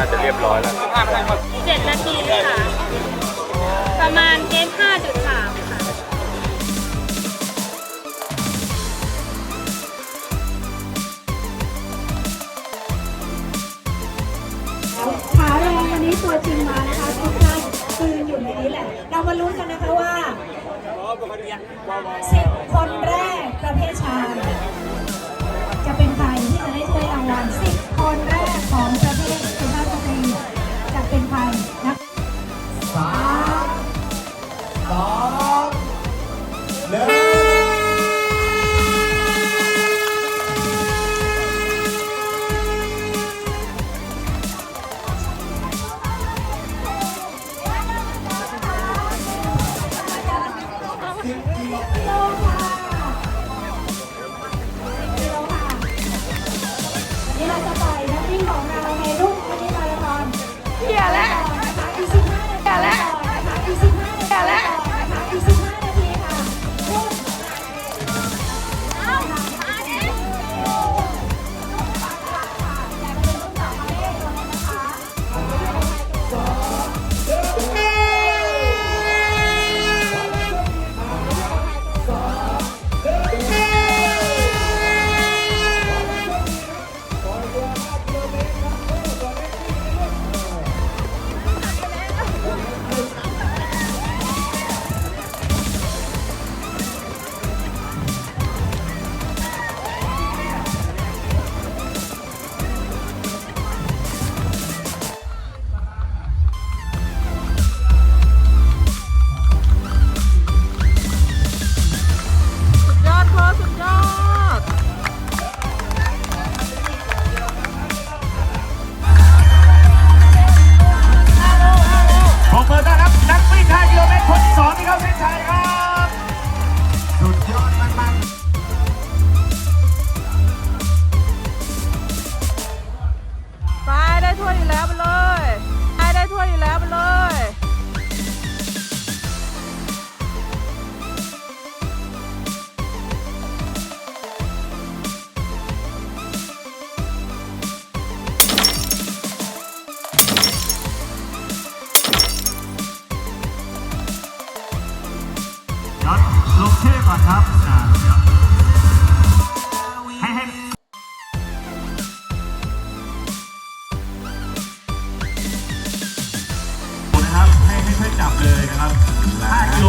น่าจะเรียบร้อยแล้วเจ็ดนาทีเลยค่ะ ประมาณเกมห้าจุดสามค่ะขาแรงวันนี้ตัวจริงมานะคะทุกท่านคืออยู่ในนี้แหละ เรามาลุ้นกันนะคะว่าสิบคนแรกจะ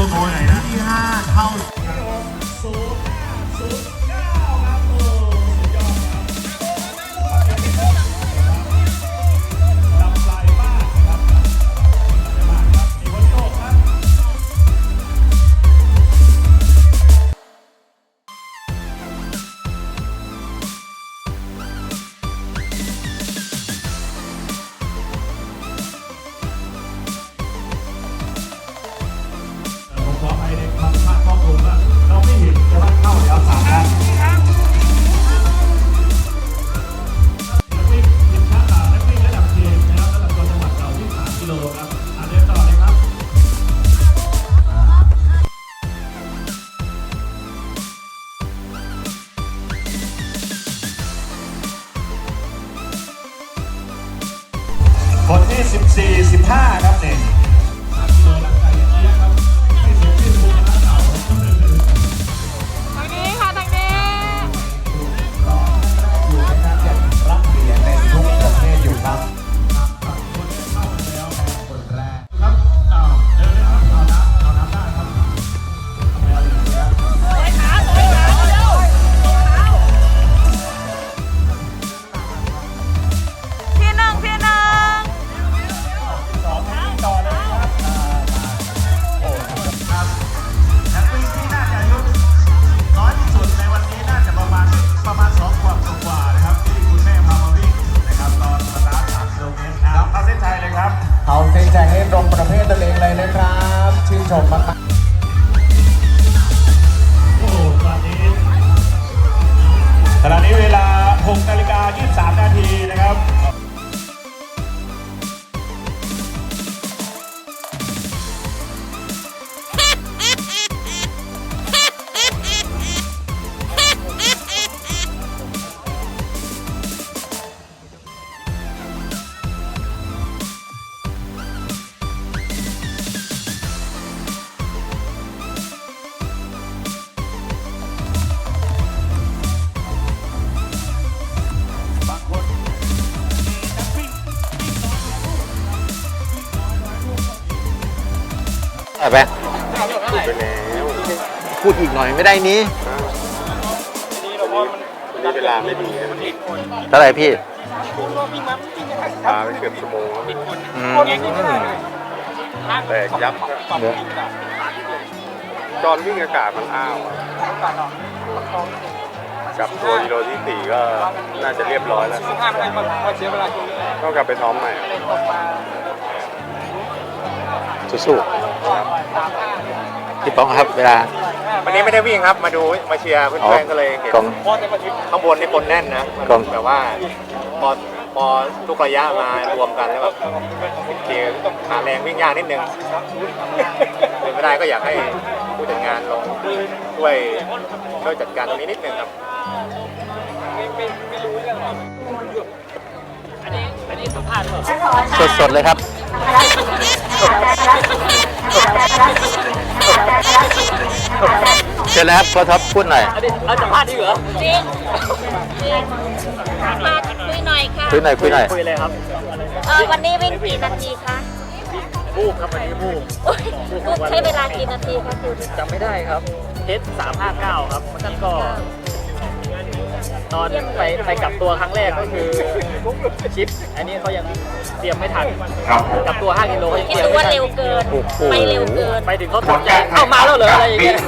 โชว์หนนะที่ห้าเข้า 14 15 ครับเนี่ย ไรไปพูดไปแล้วพูดอีกหน่อยไม่ได้นี้วันนี้เวลาไม่ดีนะเท่าไหร่พี่พาไปเกือบชั่วโมงแล้วอืมแตกยับนะเดี๋ยวจอนวิ่งอากาศมันอ้าวอะกับตัวกิโลที่สี่ก็น่าจะเรียบร้อยแล้วต้องกลับไปซ้อมใหม่อะสู้ๆ พี่ป้องครับเวลาวันนี้ไม่ได้วิ่งครับมาดูมาเชียร์เพื่อนๆก็เลยเห็นกอง ข้างบนนี่คนแน่นนะมันกอง แบบว่าพอพอทุกระยะมารวมกันแล้วแบบโอเคหาแรงวิ่งยากนิดนึงเป็นไม่ได้ก็อยากให้ผู้จัดงานลองช่วยช่วยจัดการตรงนี้นิดนึงครับ สดๆเลยครับ เชิญเลยครับพ่อท็อปพูดหน่อยจริงจริงมาคุยหน่อยค่ะคุยหน่อยคุยหน่อยเออวันนี้วิ่งกี่นาทีคะบูบครับวันนี้บูบบูบใช้เวลากี่นาทีคะคุณจำไม่ได้ครับเทสสามห้าเก้าครับมันก็ ตอนไปไปกลับตัวครั้งแรกก็คือชิป อันนี้เขายังเตรียมไม่ทันครับผม กลับตัว5กิโลยังคิดเตรียมดูไม่ว่าทันเร็วเกิน โอ้โห ไปเร็วเกิน ไปถึงเขาตกใจเข้ามาแล้วเหรออะไรอย่างเงี้ย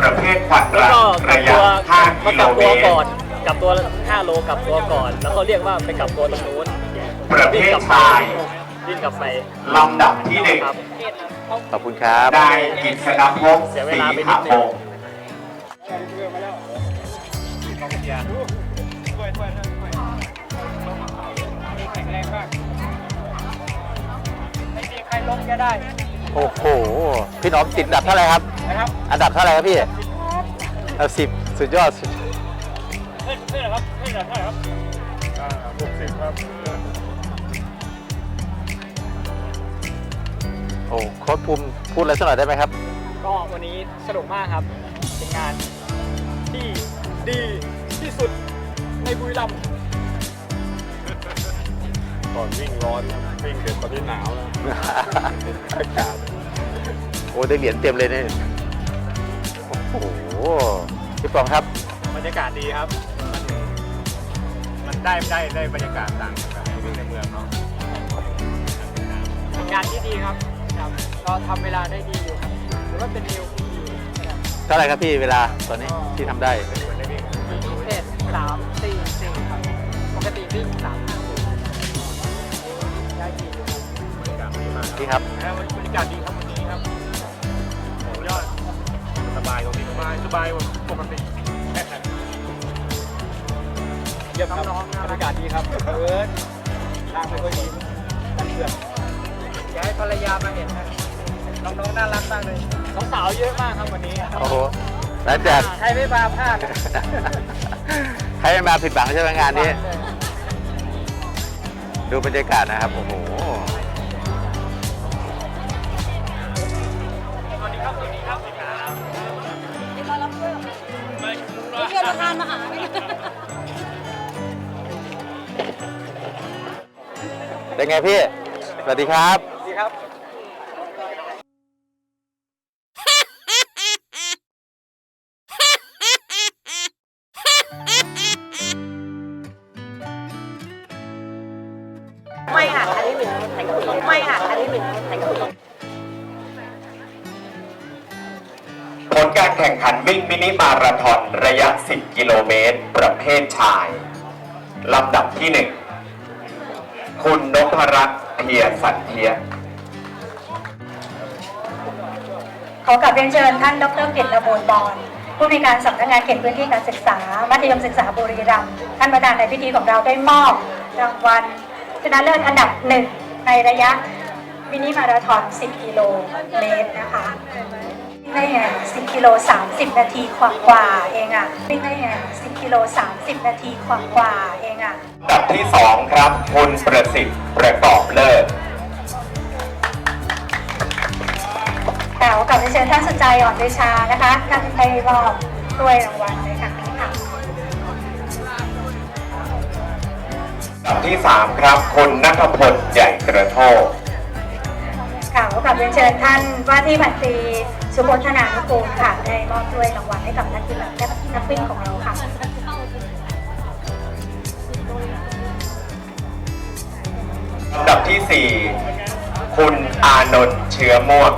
ประเภทขวัญแล้วก็กลัระบยะตัว5มากิกโลลับเมตัวตรก่อนกลับตัว5โลกลับตัวก่อน แล้วเขาเรียกว่าไปกลับตัวตรงนู้นประเภวิ่งทกลับไปชาย วิ่งกลับไปลำดับที่หนึ่งครับ ขอบคุณครับ ได้กิษณพงศ์เสียเวศรีลาไปนิหะดนึพง งศ์โอ้โห พี่น้องติดอันดับเท่าไหร่ครับอันดับเท่าไหร่ครับพี่อันดับสิบสุดยอดโอ้โค้ชภูมิพูดอะไรสักหน่อยได้ไหมครับ ก็วันนี้สนุกมากครับเป็นงานที่ดีที่ สุดในบุรีรัมย์ก่อนวิ่งร้อนครับวิ่งเสร็จตอนนี้หนาวแล้วอากาศโอ้ได้เหรียญเต็มเลยเนี่ยโอ้โหพี่ปองครับ บรรยากาศดีครับ มันมันได้ได้ได้บรรยากาศต่างจากวิ่งในเมืองเนาะเป็นงานที่ดีครับครับก็ทำเวลาได้ดีอยู่ครับหรือว่าเป็นเร็วที่ดีเท่าไหร่ครับพี่เวลาตอนนี้ที่ทำได้ วิ่งสามห้าสี่ได้ดีอยู่ครับพี่ครับบรรยากาศดีครับวันนี้ครับสุดยอดสบายตรงนี้สบายสบายกว่าปกติเยี่ยมครับบรรยากาศดีครับเอิร์ดทางไปก็ดีกันเพื่อนอยากให้ภรรยามาเห็นนะน้องๆน่ารักมากเลยสาวๆเยอะมากครับวันนี้โอ้โหหลังจากใครไม่มาพลาดใครไม่มาผิดหวังใช่ไหมงานนี้ ดูบรรยากาศนะครับ โอ้โหนี่เพื่อนประธานมาหาไหมเป็นไงพี่ สวัสดีครับดีครับ ไม่ค่ะ อันนี้เป็นผลการแข่งขันวิ่งมินิมาราธอนระยะ 10 กิโลเมตร ประเภทชาย ลำดับที่ 1 คุณนพรัตน์เพียสันเทียขอกลับเรียนเชิญท่านดรเกียรติระบูลบอลผู้มีการสำนักงานเขตพื้นที่การศึกษา มัธยมศึกษาบุรีรัมย์ท่านประธานในพิธีของเราได้มอบรางวัลชนะเลิศอันดับหนึ่ง ในระยะมินิมาราธอน 10 กิโลเมตรนะคะวิ่งได้ไง10 กิโล 30 นาทีกว่าๆเองอะวิ่งได้ไง10 กิโล 30 นาทีกว่าๆเองอะลำดับที่สองครับคุณประสิทธิ์ประกอบเลิศค่ะขอกลับเรียนเชิญท่านสุใจอ่อนเดชานะคะท่านได้มอบถ้วยรางวัลในครั้งนี้ค่ะ ลำดับที่สามครับคุณนัทพลใหญ่กระโทกค่ะขอกลับเรียนเชิญท่านว่าที่พันตรีสุพจนานุกูลค่ะได้มอบถ้วยรางวัลให้กับนักกีฬาและนักวิ่งของเราค่ะลำดับที่สี่คุณอานนท์เชื้อม่วง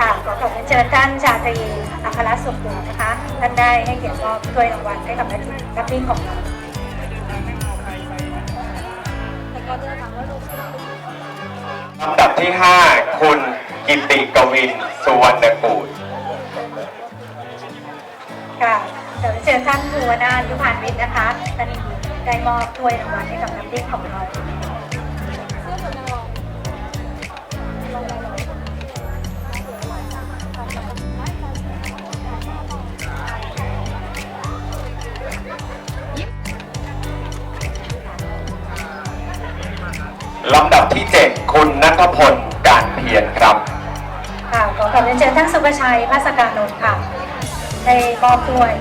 ค่ะขอกลับเรียนเชิญท่านชาตรีอัครสุขบุญนะคะท่านได้ให้เกียรติมอบถ้วยรางวัลให้กับนักนักวิ่งของเรา ลำดับที่ห้าคุณกิติกวิน สุวรรณกูลค่ะเดี๋ยวเชิญท่านภูวนาถยุพานวิทย์นะคะท่านได้มอบถ้วยรางวัลให้กับนักวิ่งของเราลำดับที่เจ็ด คุณนัทพลการเพียรครับค่ะขอกลับเรียนเชิญท่านสุภชัยภาสการนนท์ค่ะได้มอบถ้วย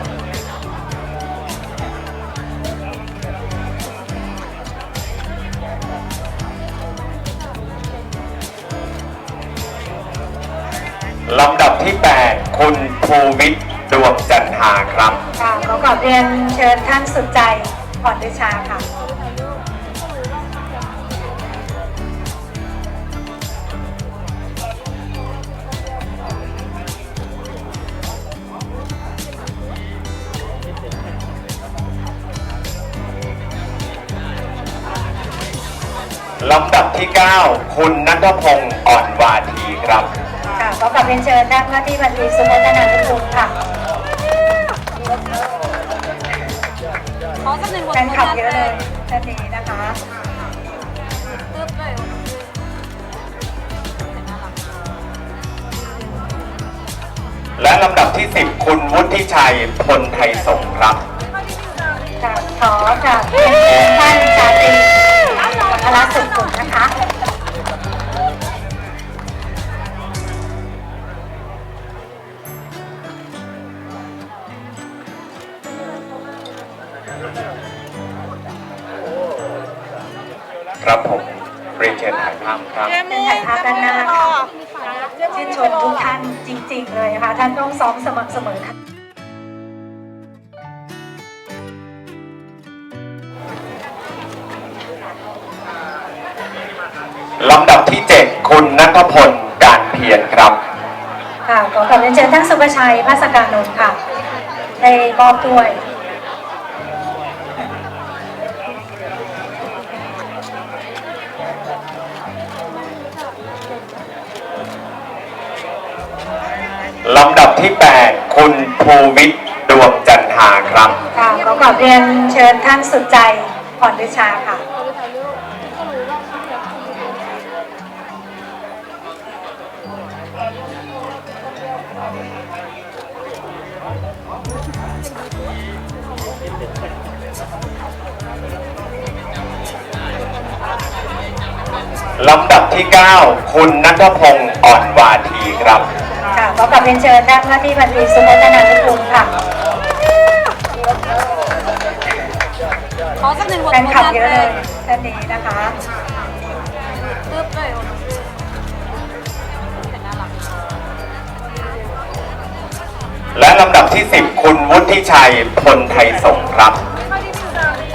ลำดับที่แปดคุณภูวิทย์ดวงจันทราครับ ค่ะขอกลับเรียนเชิญท่านสุดใจอ่อนวิชาค่ะ ลำดับที่เก้าคุณนัทพงศ์อ่อนวาทีครับ ค่ะขอกลับเรียนเชิญท่านว่าที่บัญชีสุพจนานุกูลค่ะขอสักหนึ่งบทแฟนคลับเยอะเลยท่านนี้นะคะตึ๊บเลยและลำดับที่สิบคุณวุฒิชัยพลไทยสงฆ์ครับค่ะขอกลับเรียนเชิญท่านชาต รีอัครสุขบุญนะคะครับผมเรียนเชิญถ่ายภาพครับเป็นถ่ายภาพด้านหน้าค่ะชื่นชมทุกท่านจริงๆเลยค่ะท่านต้องซ้อมสม่ำเสมอค่ะ ลำดับที่เจ็ดคุณนัทพลการเพียรครับ ค่ะขอกลับเรียนเชิญท่านสุภชัยภาสการนนท์ค่ะได้มอบถ้วย ลำดับที่แปดคุณภูวิทย์ดวงจันทราครับ ค่ะขอกลับเรียนเชิญท่านสุดใจอ่อนวิชาค่ะ ดับที่เก้าคุณนัทพงศ์อ่อนวาทีครับ ค่ะขอกลับเรียนเชิญท่านว่าที่บัญชีสุพจนานุกูลค่ะขอสักหนึ่งบทแฟนคลับเยอะเลยท่านนี้นะคะตึ๊บเลยและลำดับที่สิบคุณวุฒิชัยพลไทยสงฆ์ครับ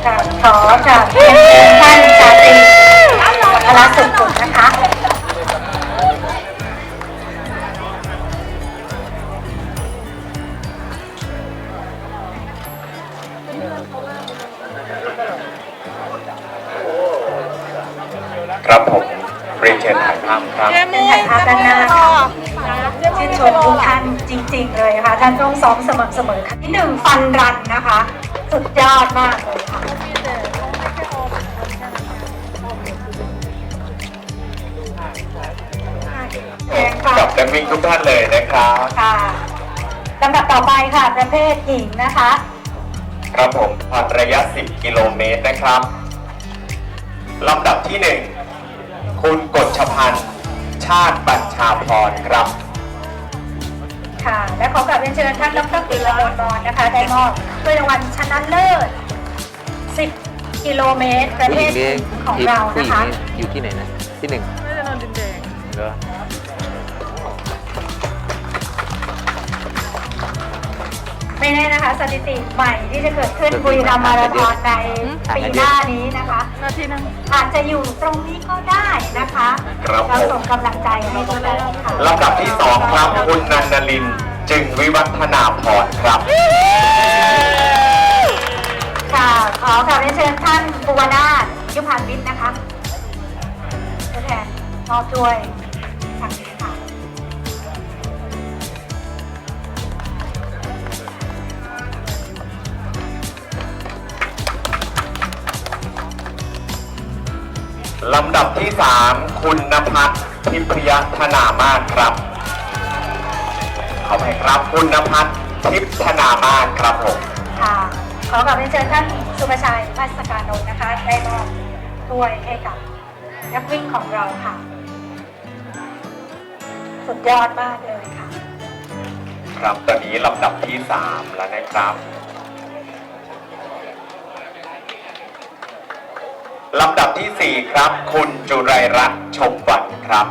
ค่ะขอกลับเรียนเชิญท่านชาตรีอัครสุขบุ คะครับผมเรียนเชิญถ่ายภาพครับเป็นถ่ายภาพด้านหน้าค่ะชื่นชมทุกท่านจริง ๆ เลยค่ะท่านต้องซ้อมสม่ำเสมอค่ะที่หนึ่งฟันรันนะคะ สุดยอดมากเลยค่ะแข่งค่ะกับนักวิ่งทุกท่านเลยนะครับค่ะลำดับต่อไปค่ะประเภทหญิงนะคะ ครับผมผ่านระยะ 10 กิโลเมตรนะครับลำดับที่ 1 คุณกฎชพันธ์ชาติบัญชาพรครับ ค่ะ และขอกราบเรียนเชิญท่านดรปิยมนมอนนะคะ ได้มอบถ้วยรางวัลชนะเลิศ 10 กิโลเมตรประผู้เภหญิทงหนี่ญิงของทีมเราผู้นะหญิงคะนี่อยู่ที่ไหนนะ ที่หนึ่ง น่าจะนอนดินแดง เหรอ ไม่แน่นะคะสถิติใหม่ที่จะเกิดขึ้นบุรีรัมย์มาราธอนในปีหน้านี้นะคะอาจจะอยู่ตรงนี้ก็ได้นะคะครับผม เราส่งกำลังใจให้ทุกท่านค่ะ ลำดับที่2ครับคุณนันนลินจึงวิวัฒนาพรครับ ค่ะขอกราบเรียนเชิญท่านภูวนาถยุพันวิทย์นะคะตัวแทนมอบด้วยทางนี้ค่ะ ลำดับที่ 3 คุณนภัสทิพยธนามาศครับ ขอไปครับคุณนภัสทิพธนามาศครับผมค่ะขอกราบเรียนเชิญท่านสุภชัยพัสการนนท์นะคะ ได้มอบถ้วยให้กับนักวิ่งของเราค่ะ สุดยอดมากเลยค่ะ ครับตอนนี้ลำดับที่ 3 แล้วนะครับ ลำดับทีสี่ 4 ครับ คุณจุไรรัตน์ชมวันครับ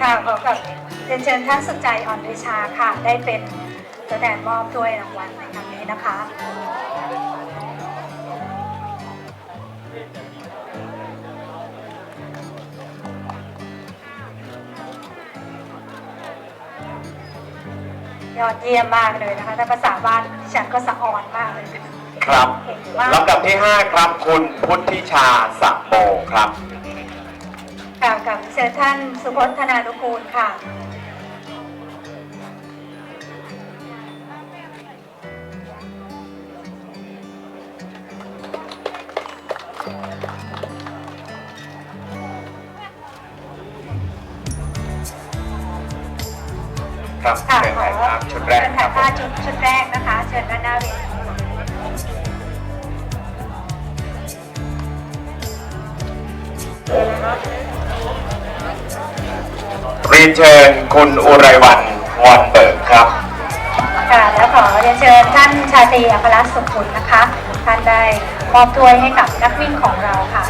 ค่ะขอกราบเรียนเชิญท่านสุดใจอ่อนฤชาค่ะ ได้เป็นตัวแทนมอบถ้วยรางวัลในครั้งนี้นะคะ ยอดเยี่ยมมากเลยนะคะถ้าภาษาบ้านดิฉันก็สะอ่อนมากเลย ครับเก่งมากลำดับที่ 5 ครับ คุณพุทธิชาสักโบครับ ค่ะกับเชิญท่านสุพจน์ธนานุกูลค่ะ ครับค่ะเชิญขอถ่ายภาพชุดแรกเชิญคถ่ารัยบภาพชุดชุดแรกนะคะ เชิญด้านหน้าเวที เรียนเชิญคุณอุไรวันวอนเบิร์กครับ ค่ะแล้วขอเรียนเชิญท่านชาตรีอัครสุขุลนะคะ ท่านได้มอบถ้วยให้กับนักวิ่งของเราค่ะ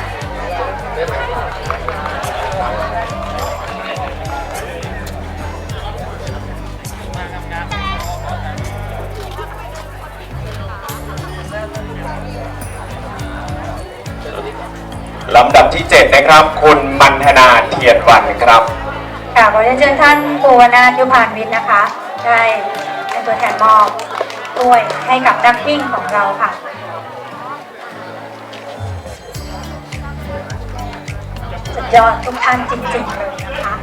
ลำดับที่ 7 นะครับ คุณมันธนาเทียนวันครับ ค่ะขอเรียนเชิญท่านปูวนาถยุพานวิทย์นะคะ ได้เป็นตัวแทนมอบถ้วยให้กับนักวิ่งของเราค่ะสุดยอดทุกท่านจริงๆเลยนะคะ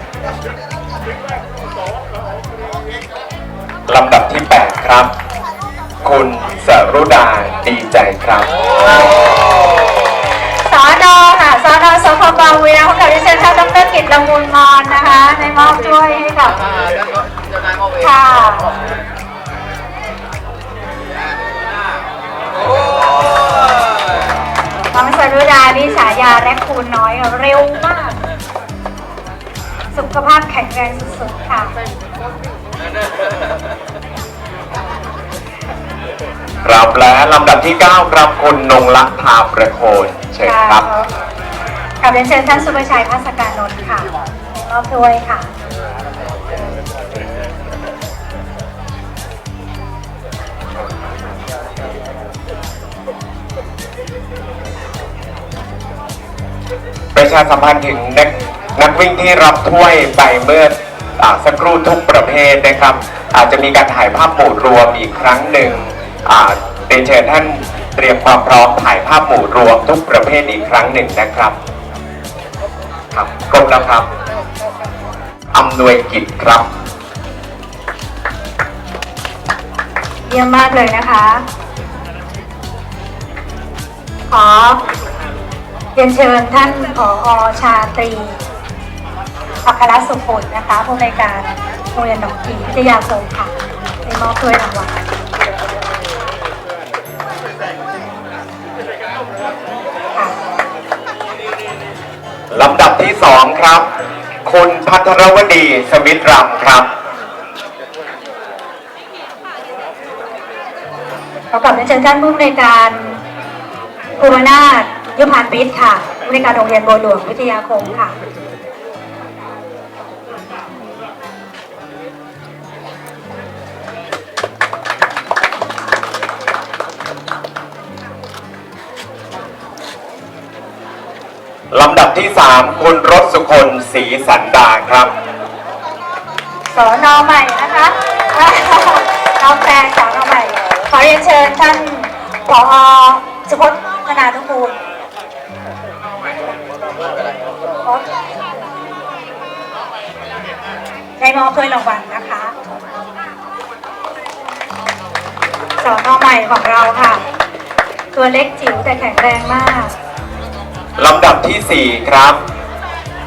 ลำดับที่ 8 ครับ คุณสรุดาดีใจครับสอนอค่ะ สอนอสพบางวีนะขอเรียนเชิญท่านดรกิตละมุนมอนนะคะในมอบถ้วยให้กับค่ะน้องสรุดานี่ฉายาแรคคูนน้อยอะเร็วมาก สุขภาพแข็งแรงสุดๆค่ะครับและลำดับที่ 9 ครับคุณนงลักษณ์พาประโคนเชิญครับ กับเรียนเชิญท่านสุภชัยพัสการนนท์ค่ะมอบถ้วยค่ะ ประชาสัมพันธ์ถึงนักนักวิ่งที่รับถ้วยไปเมื่ออาสักครู่ทุกประเภทนะครับ อาจจะมีการถ่ายภาพหมู่รวมอีกครั้งหนึ่งอ่าเรียนเชิญท่านเตรียมความพร้อมถ่ายภาพหมู่รวมทุกประเภทอีกครั้งหนึ่งนะครับ ครับกรมนะครับอำนวยกิจครับเยี่ยมมากเลยนะคะ ขอเชิญท่านผออชาตรีภัครสุขุนนะคะผู้ในการโรงเรียนดอกกีวิทยาคมค่ะในมอบถ้วยรางวัล ลำดับที่สองครับ คุณพัทรวดีสมิตรำครับ ขอกลับเรียนเชิญท่านผู้ในวยการภูมินาถยุพานวิทย์ค่ะผู้ในวยการโรงเรียนบัวหลวงวิทยาคมค่ะ ลำดับที่สามคุณรสสุคนศรีสันดาครับ สอนอใหม่นะคะน้องแฟนสอนอใหม่ ขอเรียนเชิญท่านผอสุพจน์ธนาทุกูลได้มอบถ้วยรางวัลนะคะสอนอใหม่ของเราค่ะ ตัวเล็กจิ๋วแต่แข็งแรงมาก ลำดับที่สี่ครับ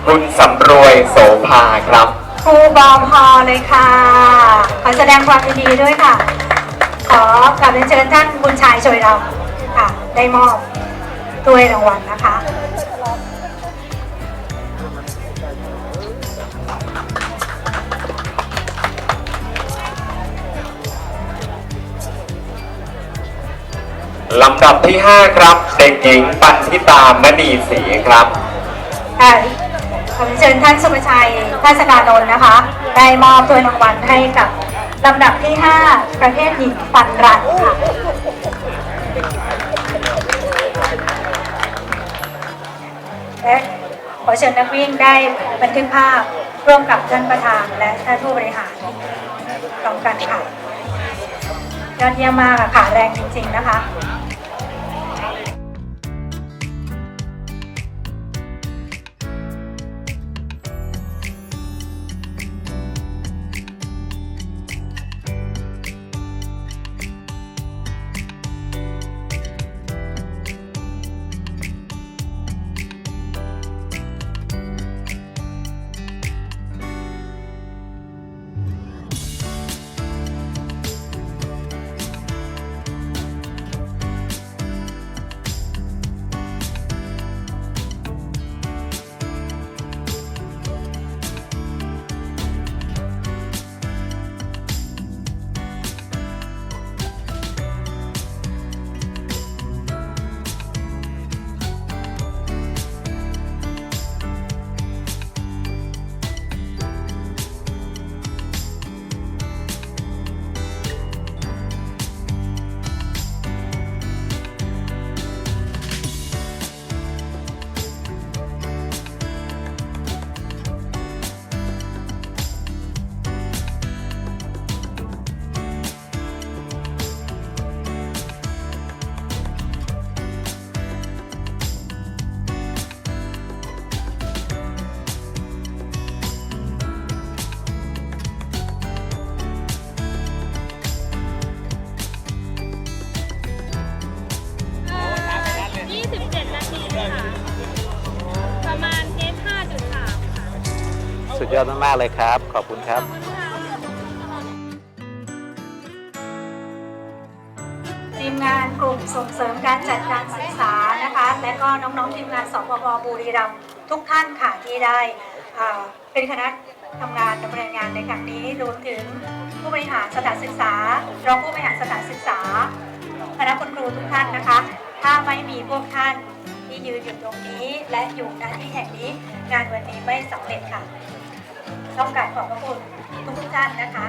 คุณสำรวยโสภาครับ ครูบอพอเลยค่ะ ขอแสดงความยินดีด้วยค่ะ ขอกลับเรียนเชิญท่านบุญชายช่วยเราค่ะ ได้มอบถ้วยรางวัลนะคะ ลำดับที่ห้าครับ เด็กหญิงปันธิตามณีศรีครับค่ะขอเชิญท่านสุภชัยภาสการนนท์นะคะ ได้มอบถ้วยรางวัลให้กับลำดับที่ 5 ประเภทหญิงปันรันค่ะและขอเชิญนักวิ่งได้บันทึกภาพร่วมกับท่านประธานและท่านผู้บริหารพร้อมกันค่ะยอดเยี่ยมมากค่ะ แรงจริง ๆ นะคะ ยอดมาก ๆ เลยครับ ขอบคุณครับ ทีมงานกลุ่มส่งเสริมการจัดการศึกษานะคะ และก็น้อง ๆ ทีมงานสปปบุรีรัมย์ทุกท่านค่ะที่ได้อ่าเป็นคณะทำงานดำเนินงานในครั้งนี้รวมถึงผู้บริหารสถานศึกษา รองผู้บริหารสถานศึกษาคณะคุณครูทุกท่านนะคะ ถ้าไม่มีพวกท่านที่ยืนอยู่ตรงนี้และอยู่ณที่แห่งนี้ งานวันนี้ไม่สำเร็จค่ะ ต้องกราบขอบพระคุณทุกท่านนะคะ